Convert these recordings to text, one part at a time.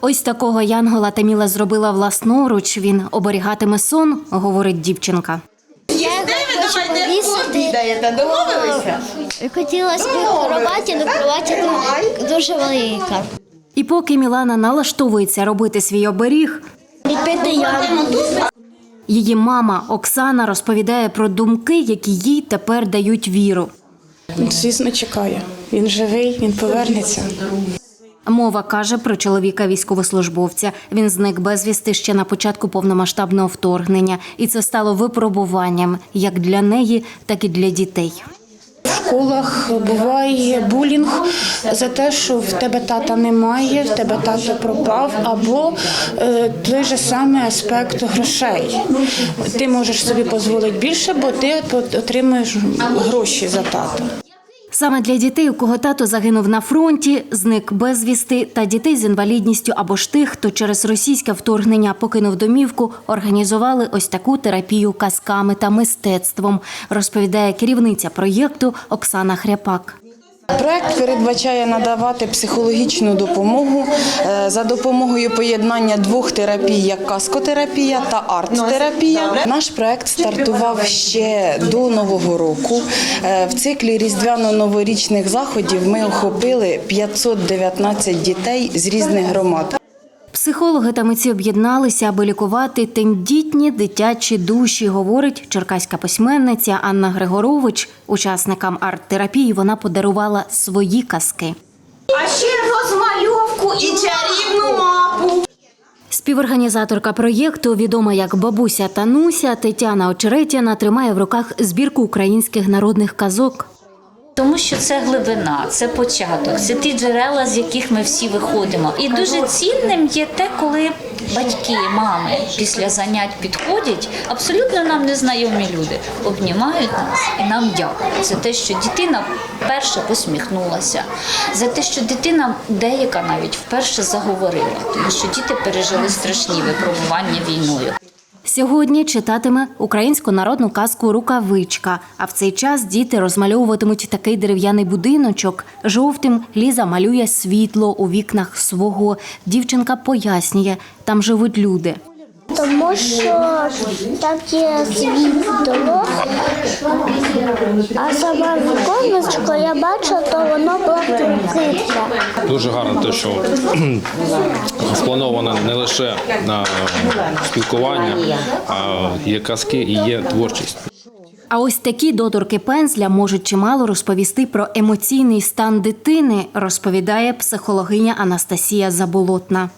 Ось такого янгола Таміла зробила власноруч. Він оберігатиме сон, говорить дівчинка. Я хочу повісити. Домовилися? Хотілося б кроваті, але кроваті дуже велика. І поки Мілана налаштовується робити свій оберіг, Ліпити її мама Оксана розповідає про думки, які їй тепер дають віру. Він, звісно, чекає. Він живий, він повернеться. Мова каже про чоловіка військовослужбовця. Він зник безвісти ще на початку повномасштабного вторгнення, і це стало випробуванням як для неї, так і для дітей. В школах буває булінг за те, що в тебе тата немає, в тебе тато пропав, або е, той же самий аспект грошей. Ти можеш собі дозволити більше, бо ти отримуєш гроші за тата. Саме для дітей, у кого тато загинув на фронті, зник безвісти, та дітей з інвалідністю або ж тих, хто через російське вторгнення покинув домівку, організували ось таку терапію казками та мистецтвом, розповідає керівниця проєкту Оксана Хряпак. Проект передбачає надавати психологічну допомогу за допомогою поєднання двох терапій, як каскотерапія та арт-терапія. Наш проект стартував ще до нового року. Е, В циклі різдвяно-новорічних заходів ми охопили 519 дітей з різних громад. Психологи та митці об'єдналися, аби лікувати тендітні дитячі душі, говорить черкаська письменниця Анна Григорович. Учасникам арт-терапії вона подарувала свої казки. А ще розмальовку і чарівну. Співорганізаторка проєкту, відома як бабуся Тануся, Тетяна Очеретяна, тримає в руках збірку українських народних казок. Тому що це глибина, це початок, це ті джерела, з яких ми всі виходимо. І дуже цінним є те, коли батьки, мами після занять підходять, абсолютно нам незнайомі люди, обнімають нас і нам дякують за те, що дитина вперше посміхнулася, за те, що дитина деяка навіть вперше заговорила, тому що діти пережили страшні випробування війною. Сьогодні читатиме українську народну казку Рукавичка. А в цей час діти розмальовуватимуть такий дерев'яний будиночок. Жовтим Ліза малює світло у вікнах свого. Дівчинка пояснює, там живуть люди. Тому що там є світло, а саме віконечко я бачу, то воно блакитне. Дуже гарно те, що сплановано не лише на спілкування, а є казки і є творчість. А ось такі доторки пензля можуть чимало розповісти про емоційний стан дитини, розповідає психологиня Анастасія Заболотна.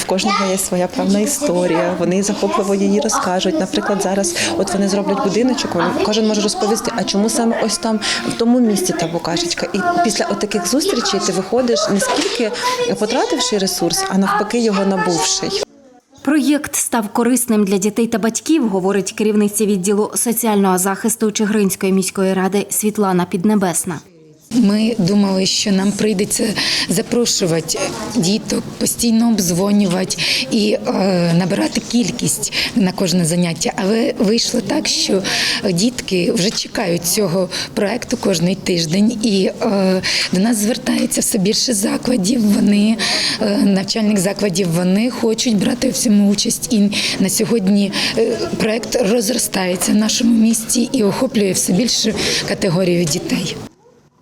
В кожного є своя певна історія. Вони захопливо її розкажуть. Наприклад, зараз от вони зроблять будиночок. Кожен може розповісти, а чому саме ось там в тому місці та букашечка. І після от таких зустрічей ти виходиш не скільки потративши ресурс, а навпаки його набувший. Проєкт став корисним для дітей та батьків, говорить керівниця відділу соціального захисту Чигиринської міської ради Світлана Піднебесна. Ми думали, що нам прийдеться запрошувати діток, постійно обдзвонювати і е, набирати кількість на кожне заняття. Але вийшло так, що дітки вже чекають цього проекту кожний тиждень, і е, до нас звертається все більше закладів. Вони е, навчальних закладів вони хочуть брати в цьому участь. І на сьогодні проект розростається в нашому місті і охоплює все більшу категорію дітей.